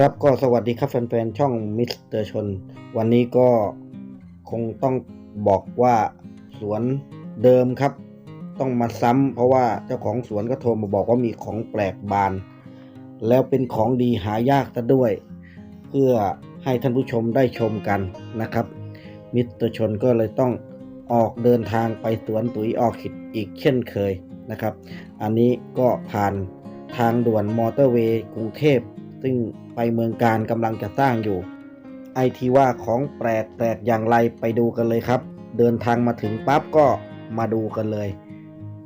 ครับก็สวัสดีครับแฟนๆช่องมิสเตอร์ชน วันนี้ก็คงต้องบอกว่าสวนเดิมครับ ต้องมาซ้ำเพราะว่าเจ้าของสวนก็โทรมาบอกว่ามีของแปลกบาน แล้วเป็นของดีหายากซะด้วย เพื่อให้ท่านผู้ชมได้ชมกันนะครับ มิสเตอร์ชนก็เลยต้องออกเดินทางไปสวนตุ๋ยออคิดอีกเช่นเคยนะครับ อันนี้ก็ผ่านทางด่วนมอเตอร์เวย์กรุงเทพ ซึ่งไปเมืองการกำลังจะสร้างอยู่ ไอที่ว่าของแปลกแปลกอย่างไรไปดูกันเลยครับ เดินทางมาถึงปั๊บก็มาดูกันเลย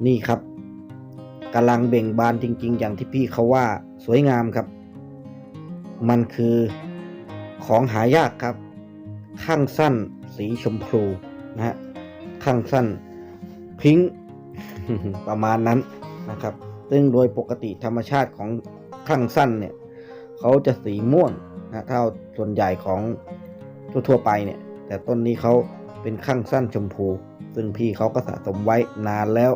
นี่ครับกำลังเบ่งบานจริง ๆ อย่างที่พี่เขาว่าสวยงามครับ มันคือของหายากครับ ข้างสั้นสีชมพูนะฮะข้างสั้นพิงประมาณนั้นนะครับ ซึ่งโดยปกติธรรมชาติของข้างสั้นเนี่ย เขาจะสีม่วงนะเท่าส่วนใหญ่ของทั่วๆไปเนี่ย แต่ต้นนี้เขาเป็นข้างสั้นชมพู ซึ่งพี่เขาก็สะสมไว้นานแล้ว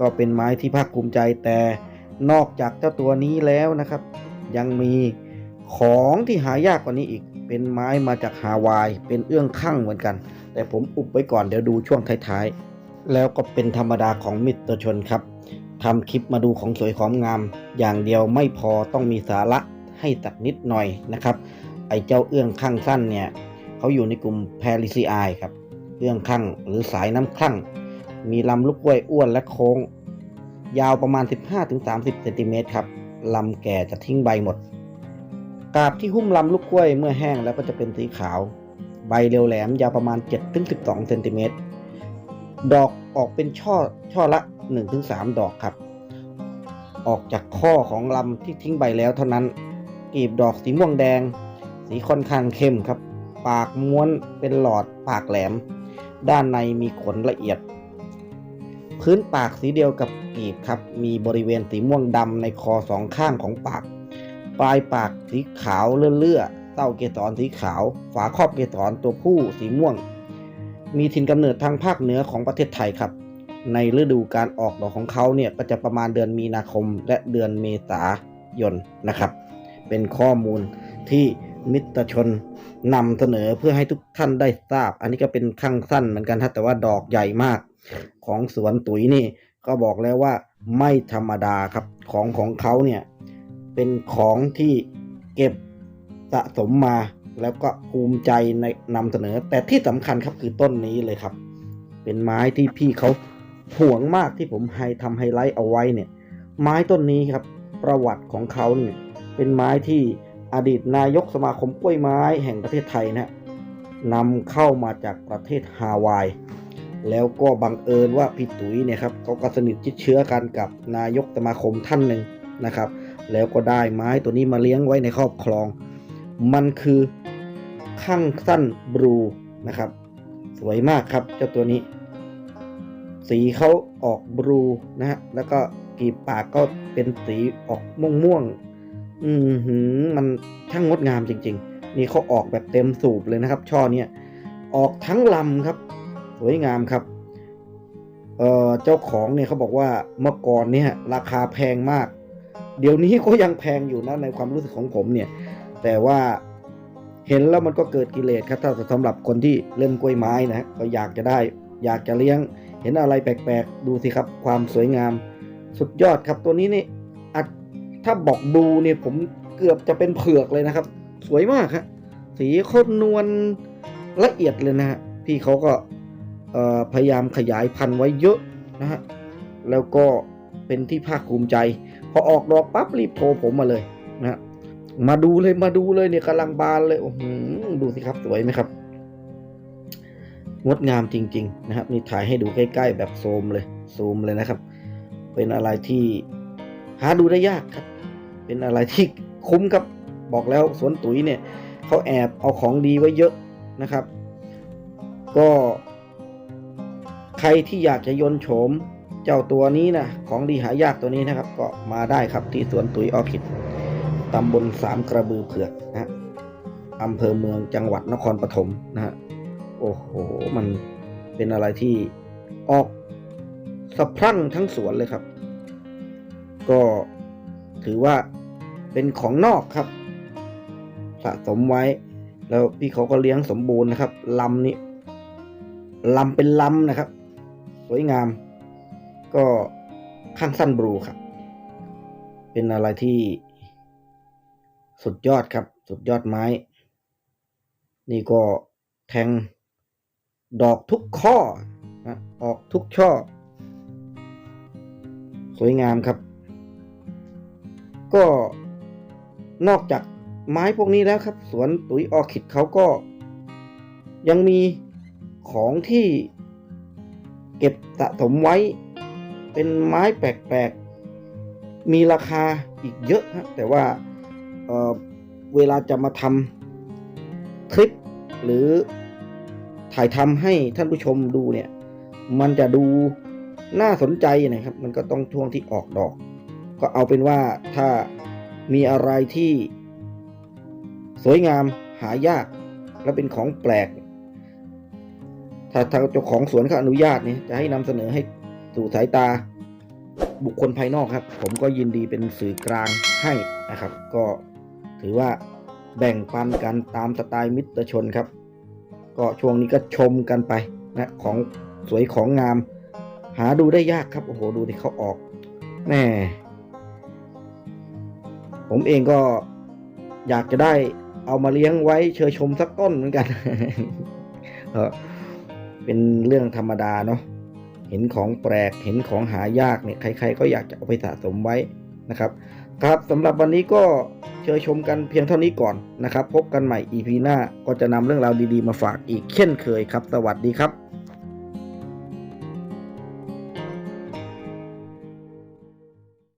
ก็เป็นไม้ที่ภาคภูมิใจแต่นอกจากเจ้าตัวนี้แล้วนะครับ ยังมีของที่หายากกว่านี้อีก เป็นไม้มาจากฮาวาย เป็นเอื้องข้างเหมือนกัน แต่ผมอุบไว้ก่อนเดี๋ยวดูช่วงท้ายๆ แล้วก็เป็นธรรมดาของมิตรชนครับทำคลิปมาดูของสวยของงาม อย่างเดียวไม่พอต้องมีสาระ ให้สักนิดหน่อยนะครับ ไอเจ้าเอื้องข้างสั้นเนี่ยเขาอยู่ในกลุ่มแพริซีไอครับ เอื้องข้างหรือสายน้ำข้างมีลำลูกกล้วยอ้วนและโค้ง ยาวประมาณ 15-30เซนติเมตรครับลำแก่จะทิ้งใบหมด กาบที่หุ้มลำลูกกล้วยเมื่อแห้งแล้วก็จะเป็นสีขาว ใบเรียวแหลมยาวประมาณ 7-12เซนติเมตรดอกออกเป็นช่อช่อละ 1-3 ดอกครับ ออกจากข้อของลำที่ทิ้งใบแล้วเท่านั้น กีบดอกสีม่วงแดง สีค่อนข้างเข้มครับ ปากม้วนเป็นหลอดปากแหลม ด้านในมีขนละเอียด พื้นปากสีเดียวกับกีบครับ มีบริเวณสีม่วงดำในคอสองข้างของปาก ปลายปากสีขาวเลื่อๆเต้าเกสรสีขาว ฝาครอบเกสรตัวผู้สีม่วง มีถิ่นกำเนิดทางภาคเหนือของประเทศไทยครับในฤดูการออกดอกของเขาเนี่ยก็จะประมาณเดือนมีนาคมและเดือนเมษายนนะครับ เป็นข้อมูลที่มิตรชนนำเสนอเพื่อให้ทุกท่านได้ทราบ อันนี้ก็เป็นข้างสั้นเหมือนกันฮะแต่ว่าดอกใหญ่มาก ของสวนตุ๋ยนี่ก็บอกแล้วว่าไม่ธรรมดาครับของของเขาเนี่ยเป็นของที่เก็บสะสมมาแล้วก็ภูมิใจในนำเสนอ แต่ที่สำคัญครับคือต้นนี้เลยครับ เป็นไม้ที่พี่เขาห่วงมากที่ผมให้ทำไฮไลท์เอาไว้เนี่ย ไม้ต้นนี้ครับ ประวัติของเขาเนี่ย เป็นไม้ที่อดีตนายกสมาคมกล้วยไม้แห่งประเทศไทยนะนำเข้ามาจากประเทศฮาวาย แล้วก็บังเอิญว่าพี่ตุ๋ยเนี่ยครับเขาก็สนิทชิดเชื้อกันกับนายกสมาคมท่านหนึ่งนะครับ แล้วก็ได้ไม้ตัวนี้มาเลี้ยงไว้ในครอบครอง มันคือข้างสั้นบลูนะครับ สวยมากครับเจ้าตัวนี้ สีเขาออกบลูนะฮะแล้วก็กีบปากก็เป็นสีออกม่วง อืมหืมมันช่างงดงามจริง ๆ นี่เขาออกแบบเต็มสูบเลยนะครับ ช่อเนี้ยออกทั้งลำครับ สวยงามครับเอ่อเจ้าของเนี่ยเขาบอกว่าเมื่อก่อนเนี่ยราคาแพงมาก เดี๋ยวนี้ก็ยังแพงอยู่นะในความรู้สึกของผมเนี่ย แต่ว่าเห็นแล้วมันก็เกิดกิเลสครับถ้าสำหรับคนที่เล่นกล้วยไม้นะก็อยากจะได้ อยากจะเลี้ยง เห็นอะไรแปลกๆ ดูสิครับ ความสวยงาม สุดยอดครับตัวนี้นี่อาจ ถ้าบอกดูเนี่ยผมเกือบจะเป็นเผือกเลยนะครับ สวยมากครับสีโคตรนวลละเอียดเลยนะฮะพี่เขาก็พยายามขยายพันธุ์ไว้เยอะนะฮะแล้วก็เป็นที่ภาคภูมิใจ พอออกดอกปั๊บรีบโทรผมมาเลยนะมาดูเลยมาดูเลยเนี่ยกำลังบานเลยโอ้โหดูสิครับสวยไหมครับ งดงามจริง ๆ นะครับ นี่ถ่ายให้ดูใกล้ ๆ แบบซูมเลย ซูมเลยนะครับ เป็นอะไรที่หาดูได้ยากครับ เป็นอะไรที่คุ้มครับบอกแล้วสวนตุ๋ยเนี่ยเขาแอบเอาของดีไว้เยอะนะครับ ก็ใครที่อยากจะยนโฉมเจ้าตัวนี้นะของดีหายากตัวนี้นะครับ ก็มาได้ครับที่สวนตุ๋ยออคิดตำบลสามกระบือเผือกนะฮะอำเภอเมืองจังหวัดนครปฐมนะฮะโอ้โห มันเป็นอะไรที่ออกสะพรั่งทั้งสวนเลยครับ ก็ถือว่า เป็นของนอกครับ สะสมไว้ แล้วพี่เขาก็เลี้ยงสมบูรณ์นะครับลำนี้ลำเป็นลำนะครับ สวยงาม ก็ข้างสั้นบลูครับ เป็นอะไรที่สุดยอดครับ สุดยอดไม้ นี่ก็แทงดอกทุกข้อนะออกทุกช่อ สวยงามครับ ก็ นอกจากไม้พวกนี้แล้วครับ สวนตุ๋ยออคิดเขาก็ ยังมีของที่เก็บสะสมไว้ เป็นไม้แปลกๆ มีราคาอีกเยอะฮะแต่ว่าเเวลาจะมาทำคลิปหรือถ่ายทำให้ท่านผู้ชมดูเนี่ย มันจะดูน่าสนใจนะครับ มันก็ต้องช่วงที่ออกดอก ก็เอาเป็นว่าถ้า มีอะไรที่สวยงามหายากและเป็นของแปลก ถ้าทางเจ้าของสวนเขาอนุญาตเนี่ยจะให้นำเสนอให้สู่สายตาบุคคลภายนอกครับ ผมก็ยินดีเป็นสื่อกลางให้นะครับ ก็ถือว่าแบ่งปันกันตามสไตล์มิตรชนครับ ก็ช่วงนี้ก็ชมกันไปนะของสวยของงาม หาดูได้ยากครับ โอ้โห ดูที่เขาออกแม่ ผมเองก็อยากจะได้เอามาเลี้ยงไว้เชยชมสักต้นเหมือนกันเป็นเรื่องธรรมดาเนาะเห็นของแปลกเห็นของหายากเนี่ยใคร ๆ ก็อยากจะเอาไปสะสมไว้นะครับ ครับสำหรับวันนี้ก็เชิญชมกันเพียงเท่านี้ก่อนนะครับ พบกันใหม่ EP หน้าก็จะนำเรื่องราวดีๆมาฝากอีกเช่นเคยครับ สวัสดีครับ